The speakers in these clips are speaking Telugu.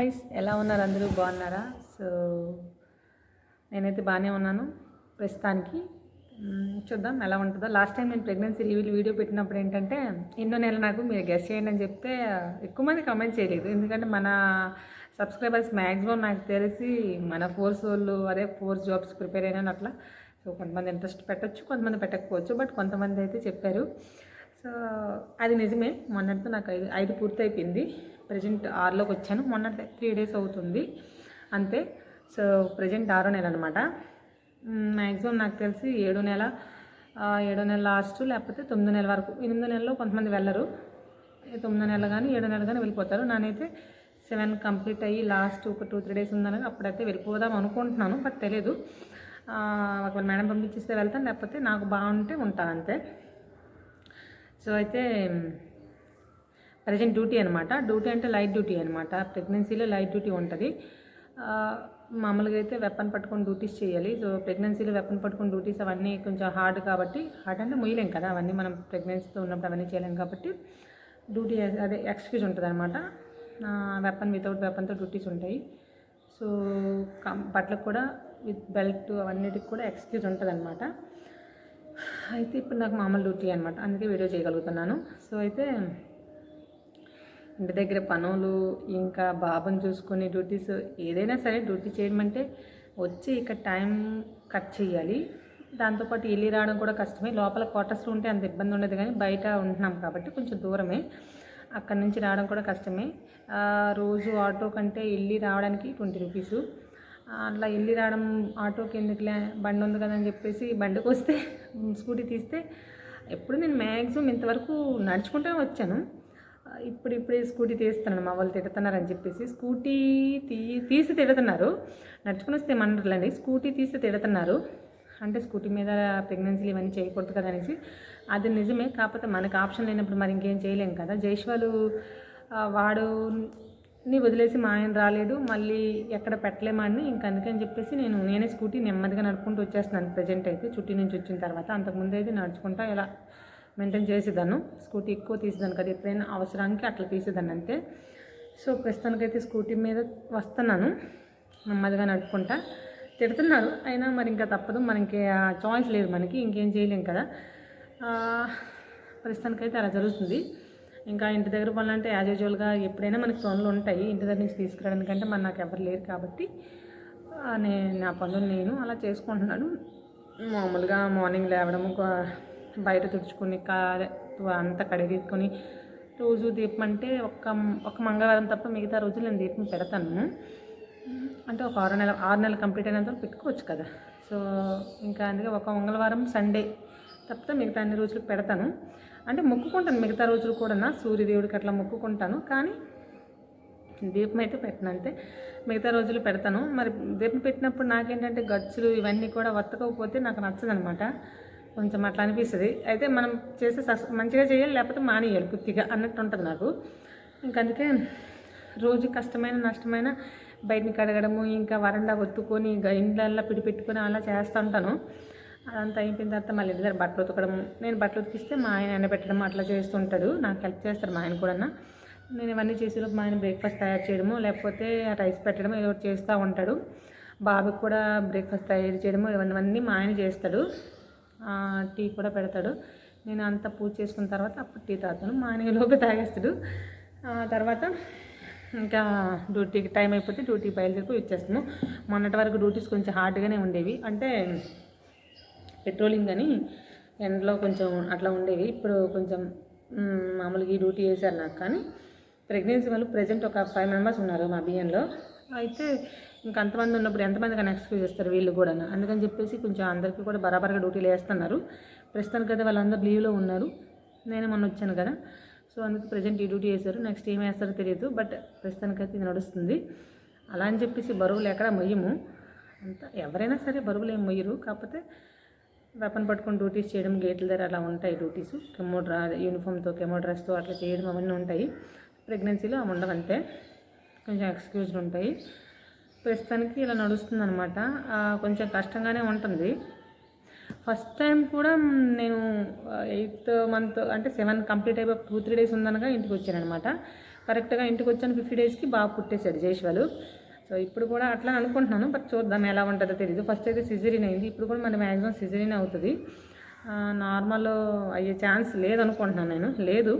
గైస్ ఎలా ఉన్నారు అందరూ? బాగున్నారా? సో నేనైతే బాగానే ఉన్నాను ప్రస్తుతానికి. చూద్దాం ఎలా ఉంటుందో. లాస్ట్ టైం నేను ప్రెగ్నెన్సీ రివ్యూలు వీడియో పెట్టినప్పుడు ఏంటంటే ఎన్నో నెలలు నాకు మీరు గెస్ట్ చేయండి అని చెప్తే ఎక్కువ మంది కమెంట్ చేయలేదు. ఎందుకంటే మన సబ్స్క్రైబర్స్ మ్యాక్సిమం నాకు తెలిసి మన ఫోర్స్ వాళ్ళు అదే ఫోర్స్ జాబ్స్ ప్రిపేర్ అయినాను అట్లా. సో కొంతమంది ఇంట్రెస్ట్ పెట్టచ్చు కొంతమంది పెట్టకపోవచ్చు బట్ కొంతమంది అయితే చెప్పారు. సో అది నిజమే. మొన్నటితో నాకు ఐదు ఐదు పూర్తి అయిపోయింది ప్రజెంట్ ఆరులోకి వచ్చాను. మొన్న త్రీ డేస్ అవుతుంది. అంతే. సో ప్రజెంట్ ఆరో నెల అనమాట మ్యాక్సిమం నాకు తెలిసి ఏడో నెల ఏడో నెల లాస్ట్ లేకపోతే తొమ్మిదో నెల వరకు. ఎనిమిదో నెలలో కొంతమంది వెళ్ళరు. తొమ్మిది తొమ్మిదో నెల కానీ ఏడో నెల కానీ వెళ్ళిపోతారు. నానైతే సెవెన్ కంప్లీట్ అయ్యి లాస్ట్ ఒక టూ త్రీ డేస్ ఉందని అప్పుడైతే వెళ్ళిపోదాం అనుకుంటున్నాను బట్ తెలియదు ఒకవేళ మేడం పంపించిస్తే వెళ్తాను లేకపోతే నాకు బాగుంటే ఉంటాను అంతే. సో అయితే ప్రజెంట్ డ్యూటీ అనమాట డ్యూటీ అంటే లైట్ డ్యూటీ అనమాట ప్రెగ్నెన్సీలో లైట్ డ్యూటీ ఉంటుంది. మామూలుగా అయితే వెపన్ పట్టుకొని డ్యూటీస్ చేయాలి. సో ప్రెగ్నెన్సీలో వెపన్ పట్టుకొని డ్యూటీస్ అవన్నీ కొంచెం హార్డ్ కాబట్టి హార్డ్ అంటే ముయ్యలేం కదా. అవన్నీ మనం ప్రెగ్నెన్సీతో ఉన్నప్పుడు అవన్నీ చేయలేం కాబట్టి డ్యూటీ అదే ఎక్స్క్యూజ్ ఉంటుంది అనమాట వెపన్ వితౌట్ వెపన్తో డ్యూటీస్ ఉంటాయి. సో కం బట్టలకు కూడా విత్ బెల్ట్ అవన్నిటికి కూడా ఎక్స్క్యూజ్ ఉంటుంది అనమాట అయితే ఇప్పుడు నాకు మామూలు డ్యూటీ అనమాట అందుకే వీడియో చేయగలుగుతున్నాను. సో అయితే ఇంటి దగ్గర పనులు ఇంకా బాబుని చూసుకునే డ్యూటీస్ ఏదైనా సరే డ్యూటీ చేయడం అంటే వచ్చి ఇక్కడ టైం కట్ చేయాలి. దాంతోపాటు వెళ్ళి రావడం కూడా కష్టమే. లోపల క్వార్టర్స్లో ఉంటే అంత ఇబ్బంది ఉండదు కానీ బయట ఉంటున్నాం కాబట్టి కొంచెం దూరమే. అక్కడి నుంచి రావడం కూడా కష్టమే. రోజు ఆటో కంటే వెళ్ళి రావడానికి ట్వంటీ రూపీసు. అట్లా వెళ్ళి రావడం ఆటోకి ఎందుకులే? బండి ఉంది కదా అని చెప్పేసి బండికి వస్తే స్కూటీ తీస్తే ఎప్పుడు నేను మ్యాక్సిమం ఇంతవరకు నడుచుకుంటూ వచ్చాను. ఇప్పుడు ఇప్పుడే స్కూటీ తీస్తున్నాను మా వాళ్ళు తిడుతున్నారని చెప్పేసి స్కూటీ తీ తీసి తిడుతున్నారు. నడుచుకుని వస్తే ఏమన్నారులేండి స్కూటీ తీసి తిడుతున్నారు. అంటే స్కూటీ మీద ప్రెగ్నెన్సీలు ఇవన్నీ చేయకూడదు కదా అనేసి. అది నిజమే కాకపోతే మనకు ఆప్షన్ లేనప్పుడు మరి ఇంకేం చేయలేం కదా. జైష్వాలు వాడుని వాడు ని వదిలేసి మా ఆయన రాలేడు మళ్ళీ ఎక్కడ పెట్టలేమని ఇంక అందుకని చెప్పేసి నేను నేనే స్కూటీ నెమ్మదిగా నడుపుకుంటూ వచ్చేస్తున్నాను. ప్రజెంట్ అయితే చుట్టి నుంచి వచ్చిన తర్వాత అంతకుముందు అయితే నడుచుకుంటా ఇలా మెయింటైన్ చేసేదాను స్కూటీ ఎక్కువ తీసేదాను కదా. ఎప్పుడైనా అవసరానికి అట్లా తీసేదాన్ని అంతే. సో ప్రస్తుతానికైతే స్కూటీ మీద వస్తున్నాను. నెమ్మదిగా నడుపుకుంటా. తిడుతున్నారు. అయినా మరి ఇంకా తప్పదు. మనకి ఆ చాయిస్ లేదు మనకి. ఇంకేం చేయలేం కదా. ప్రస్తుతానికైతే అలా జరుగుతుంది. ఇంకా ఇంటి దగ్గర పనులంటే యాజ్ యూజువల్గా ఎప్పుడైనా మనకి పనులు ఉంటాయి. ఇంటి దగ్గర నుంచి తీసుకురావడానికంటే మరి నాకు ఎవరు లేరు కాబట్టి నేను నా పనులు నేను అలా చేసుకుంటున్నాను. మామూలుగా మార్నింగ్ లేవడము ఒక- బయట తుడుచుకుని అంతా కడిగేసుకొని రోజు దీపం అంటే ఒక్క ఒక మంగళవారం తప్ప మిగతా రోజులు నేను దీపం పెడతాను. అంటే ఒక ఆరు నెల ఆరు నెలలు కంప్లీట్ అయినంత పెట్టుకోవచ్చు కదా. సో ఇంకా అందుకే ఒక మంగళవారం సండే తప్పితే మిగతా అన్ని రోజులు పెడతాను. అంటే మొక్కుకుంటాను మిగతా రోజులు కూడా సూర్యదేవుడికి అట్లా మొక్కుకుంటాను. కానీ దీపం అయితే పెట్టను అంతే. మిగతా రోజులు పెడతాను. మరి దీపం పెట్టినప్పుడు నాకేంటంటే గచ్చులు ఇవన్నీ కూడా వత్తకపోతే నాకు నచ్చదనమాట. కొంచెం అట్లా అనిపిస్తుంది. అయితే మనం చేసే సస్ మంచిగా చేయాలి లేకపోతే మానేయాలి పూర్తిగా అన్నట్టు ఉంటుంది నాకు. ఇంకా అందుకే రోజు కష్టమైన నష్టమైన బయటని కడగడము ఇంకా వరండా ఒత్తుకొని ఇంకా ఇండ్లల్లో పిడి పెట్టుకొని అలా చేస్తూ ఉంటాను. అదంతా అయిపోయిన తర్వాత మళ్ళీ ఇద్దరు బట్టలు ఉతకడం నేను బట్టలు ఉతికిస్తే మా ఆయన ఎండబెట్టడం అట్లా చేస్తుంటాడు నాకు హెల్ప్ చేస్తారు మా ఆయన కూడా నేను ఇవన్నీ చేసేలోపు మా ఆయన బ్రేక్ఫాస్ట్ తయారు చేయడము లేకపోతే రైస్ పెట్టడం ఏదో ఒకటి చేస్తూ ఉంటాడు. బాబుకి కూడా బ్రేక్ఫాస్ట్ తయారు చేయడము ఇవన్నీ మా ఆయన చేస్తాడు. టీ కూడా పెడతాడు. నేను అంతా పూజ చేసుకున్న తర్వాత అప్పుడు టీ తాగుతాను. మా ఆయన లోపే తాగేస్తాడు. తర్వాత ఇంకా డ్యూటీకి టైం అయిపోతే డ్యూటీకి బయలుదేరికి వచ్చేస్తాము మొన్నటి వరకు డ్యూటీస్ కొంచెం హార్డ్గానే ఉండేవి. అంటే పెట్రోలింగ్ అని ఎండలో కొంచెం అట్లా ఉండేవి. ఇప్పుడు కొంచెం మామూలుగా ఈ డ్యూటీ చేశారు నాకు. కానీ ప్రెగ్నెన్సీ వాళ్ళు ప్రజెంట్ ఒక ఫైవ్ మెంబర్స్ ఉన్నారు మా బియ్యంలో అయితే ఇంకా అంతమంది ఉన్నప్పుడు ఎంతమంది కానీ ఎక్స్క్యూజ్ చేస్తారు వీళ్ళు కూడా అందుకని చెప్పేసి కొంచెం అందరికీ కూడా బరాబర్గా డ్యూటీలు వేస్తున్నారు. ప్రస్తుతానికి అయితే వాళ్ళందరూ లీవ్లో ఉన్నారు. నేను మొన్న వచ్చాను కదా. సో అందుకు ప్రజెంట్ ఈ డ్యూటీ వేశారు. నెక్స్ట్ ఏం వేస్తారో తెలియదు. బట్ ప్రస్తుతానికైతే ఇది నడుస్తుంది. అలా అని చెప్పేసి బరువులు ఎక్కడ మొయ్యము. అంత ఎవరైనా సరే బరువులు ఏం మొయ్యరు. కాకపోతే వెపన్ పట్టుకొని డ్యూటీస్ చేయడం గేట్ల దగ్గర అలా ఉంటాయి డ్యూటీస్. కెమో డ్రా యూనిఫామ్తో కెమో డ్రెస్తో అట్లా చేయడం అవన్నీ ఉంటాయి. ప్రెగ్నెన్సీలో అవి ఉండవంతే. కొంచెం ఎక్స్క్యూజ్లు ఉంటాయి. ప్రస్తుతానికి ఇలా నడుస్తుంది అనమాట కొంచెం కష్టంగానే ఉంటుంది. ఫస్ట్ టైం కూడా నేను ఎయిత్ మంత్ అంటే సెవెన్ కంప్లీట్ అయిపోయి టూ త్రీ డేస్ ఉందనగా ఇంటికి వచ్చాను అనమాట కరెక్ట్గా ఇంటికి వచ్చాను ఫిఫ్టీ డేస్కి బాగా పుట్టేశాడు జైష్వాలు సో ఇప్పుడు కూడా అట్లా అనుకుంటున్నాను బట్ చూద్దాం ఎలా ఉంటుందో తెలియదు ఫస్ట్ అయితే సిజరీన్ అయింది ఇప్పుడు కూడా మరి మ్యాక్సిమం సిజరీన్ అవుతుంది. నార్మల్ అయ్యే ఛాన్స్ లేదనుకుంటున్నాను నేను. లేదు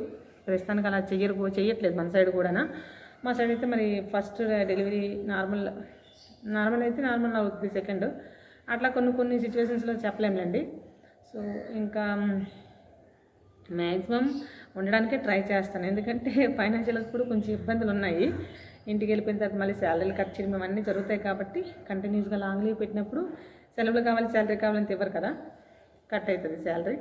ప్రస్తుతానికి అలా చెయ్యరు చేయట్లేదు మన సైడ్ కూడా మా సైడ్ అయితే మరి ఫస్ట్ డెలివరీ నార్మల్ నార్మల్ అయితే నార్మల్ అవుతుంది సెకండ్ అట్లా కొన్ని కొన్ని సిచ్యువేషన్స్లో చెప్పలేములేండి. సో ఇంకా మ్యాక్సిమం ఉండడానికే ట్రై చేస్తాను. ఎందుకంటే ఫైనాన్షియల్గా కూడా కొంచెం ఇబ్బందులు ఉన్నాయి. ఇంటికి వెళ్ళిపోయిన తర్వాత మళ్ళీ శాలరీలు కట్ చేయడం ఇవన్నీ జరుగుతాయి కాబట్టి కంటిన్యూస్గా లాంగ్ లీవ్ పెట్టినప్పుడు సెలవులు కావాలి శాలరీ కావాలంటే ఇవ్వరు కదా. కట్ అవుతుంది శాలరీ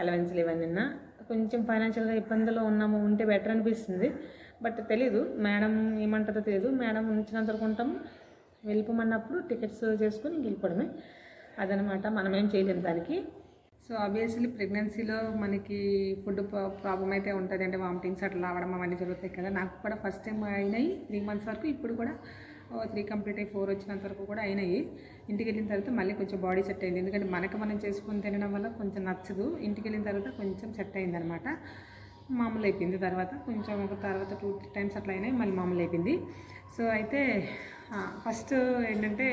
అలవెన్స్లు ఇవన్నీ కొంచెం ఫైనాన్షియల్గా ఇబ్బందులు ఉన్నాము ఉంటే బెటర్ అనిపిస్తుంది. బట్ తెలీదు. మేడం ఏమంటుందో తెలియదు మేడం ఉంచినంత వరకు ఉంటాము. వెళ్ళిపోమన్నప్పుడు టికెట్స్ చేసుకొని వెళ్ళిపోవడమే. అదనమాట. మనం ఏం చేయలేము దానికి. సో ఆబ్వియస్లీ ప్రెగ్నెన్సీలో మనకి ఫుడ్ ప్రాబ్లం అయితే ఉంటుంది. అంటే వామిటింగ్స్ అట్లా రావడం అవన్నీ జరుగుతాయి కదా. నాకు కూడా ఫస్ట్ టైం అయినాయి. త్రీ మంత్స్ వరకు ఇప్పుడు కూడా త్రీ కంప్లీట్ అయ్యి ఫోర్ వచ్చినంత వరకు కూడా అయినాయి. ఇంటికి వెళ్ళిన తర్వాత మళ్ళీ కొంచెం బాడీ సెట్ అయింది. ఎందుకంటే మనకు మనం చేసుకొని తినడం వల్ల కొంచెం నచ్చదు. ఇంటికి వెళ్ళిన తర్వాత కొంచెం సెట్ అయింది అనమాట మామూలు అయిపోయింది తర్వాత. కొంచెం ఒక తర్వాత టూ త్రీ టైమ్స్ అట్లా అయినాయి మళ్ళీ మామూలు అయిపోయింది సో అయితే ఫస్ట్ ఏంటంటే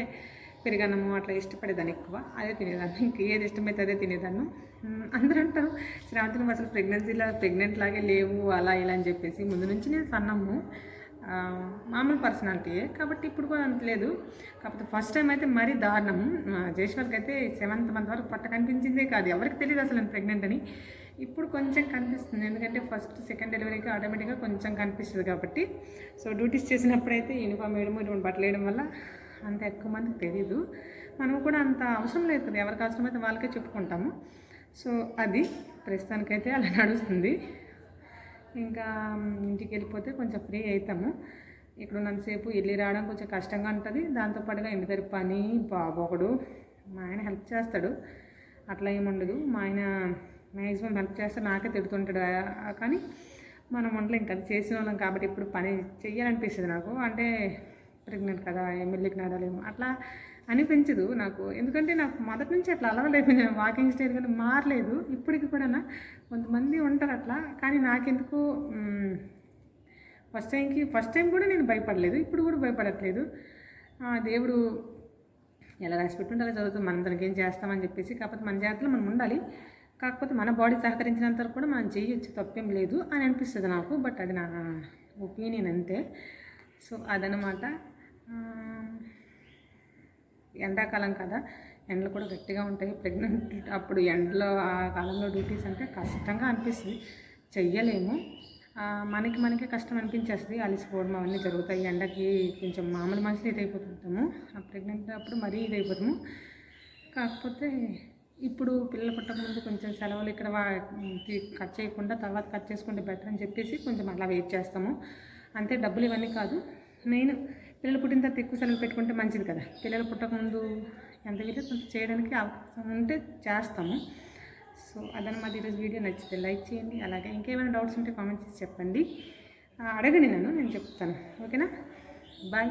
పెరుగన్నము అట్లా ఇష్టపడేదాన్ని ఎక్కువ. అదే తినేదాన్ని. ఇంక ఏది ఇష్టమైతే అదే తినేదాన్ని. అందరూ అంటారు శ్రావంతి నువ్వు అసలు ప్రెగ్నెన్సీలో ప్రెగ్నెంట్ లాగే లేవు అలా ఇలా అని చెప్పేసి. ముందు నుంచి నేను సన్నము. మామూలు పర్సనాలిటీయే కాబట్టి ఇప్పుడు కూడా అంత లేదు. కాకపోతే ఫస్ట్ టైం అయితే మరీ దారుణం. జయశ్వర్కి అయితే సెవెంత్ మంత్ వరకు పట్ట కనిపించిందే కాదు. ఎవరికి తెలియదు అసలు నేను ప్రెగ్నెంట్ అని. ఇప్పుడు కొంచెం కనిపిస్తుంది. ఎందుకంటే ఫస్ట్ సెకండ్ డెలివరీకి ఆటోమేటిక్గా కొంచెం కనిపిస్తుంది కాబట్టి. సో డ్యూటీస్ చేసినప్పుడైతే యూనిఫామ్ వేయడం ఇటువంటి బట్టలు వేయడం వల్ల అంత ఎక్కువ మందికి తెలియదు మనం కూడా అంత అవసరం లేదు కదా. ఎవరికి అవసరమైతే వాళ్ళకే చెప్పుకుంటాము. సో అది ప్రస్తుతానికైతే అలా నడుస్తుంది. ఇంకా ఇంటికి వెళ్ళిపోతే కొంచెం ఫ్రీ అవుతాము ఇక్కడ ఉన్నంతసేపు వెళ్ళి రావడం కొంచెం కష్టంగా ఉంటుంది. దాంతోపాటుగా ఇంటి దగ్గర పని బాబు ఒకడు మా ఆయన హెల్ప్ చేస్తాడు. అట్లా ఏముండదు మా ఆయన మ్యాక్సిమం హెల్ప్ చేస్తే నాకే తిడుతుంటాడు కానీ మనం వంటలు ఇంకా అది చేసిన వాళ్ళం కాబట్టి ఇప్పుడు పని చెయ్యాలనిపిస్తుంది నాకు. అంటే ప్రెగ్నెంట్ కదా ఎమ్మెల్యేకి నడలేము అట్లా అనిపించదు నాకు. ఎందుకంటే నాకు మొదటి నుంచి అట్లా అలవాటైపోయింది. వాకింగ్ స్టైల్ కానీ మారలేదు. ఇప్పటికి కూడా కొంతమంది ఉంటారు అట్లా. కానీ నాకెందుకు ఫస్ట్ టైంకి ఫస్ట్ టైం కూడా నేను భయపడలేదు. ఇప్పుడు కూడా భయపడట్లేదు. ఆ, దేవుడు ఎలా రాసి పెట్టుంటే అలా చదువుతుంది మనం దానికి ఏం చేస్తామని చెప్పేసి కాకపోతే మన జాగ్రత్తలో మనం ఉండాలి. కాకపోతే మన బాడీ సహకరించినంత వరకు కూడా మనం చేయొచ్చు తప్పేం లేదు అని అనిపిస్తుంది నాకు బట్ అది నా ఒపీనియన్ అంతే. సో అదనమాట. ఎండాకాలం కదా ఎండలు కూడా గట్టిగా ఉంటాయి. ప్రెగ్నెంట్ అప్పుడు ఎండలో ఆ కాలంలో డ్యూటీస్ అంటే కష్టంగా అనిపిస్తుంది. చెయ్యలేము. మనకి మనకే కష్టం అనిపించేస్తుంది. అలసిపోవడం అవన్నీ జరుగుతాయి. ఎండకి కొంచెం మామూలు మనుషులు ఇదైపోతుంటాము. ఆ ప్రెగ్నెంట్ అప్పుడు మరీ ఇదైపోతాము. కాకపోతే ఇప్పుడు పిల్లలు పుట్టకముందు కొంచెం సెలవులు ఇక్కడ కట్ చేయకుండా తర్వాత కట్ చేసుకుంటే బెటర్ అని చెప్పేసి కొంచెం అలా వెయిట్ చేస్తాము. అంతే డబ్బులు ఇవన్నీ కాదు. మెయిన్ పిల్లలు పుట్టిన తర్వాత ఎక్కువ సెలవులు పెట్టుకుంటే మంచిది కదా. పిల్లలు పుట్టకముందు ఎంత వీలు చేయడానికి అవకాశం ఉంటే చేస్తాము. సో అదనమాట ఈరోజు వీడియో. నచ్చితే లైక్ చేయండి. అలాగే ఇంకేమైనా డౌట్స్ ఉంటే కామెంట్ చేసి చెప్పండి. అడగండి నన్ను. నేను చెప్తాను. ఓకేనా? బాయ్.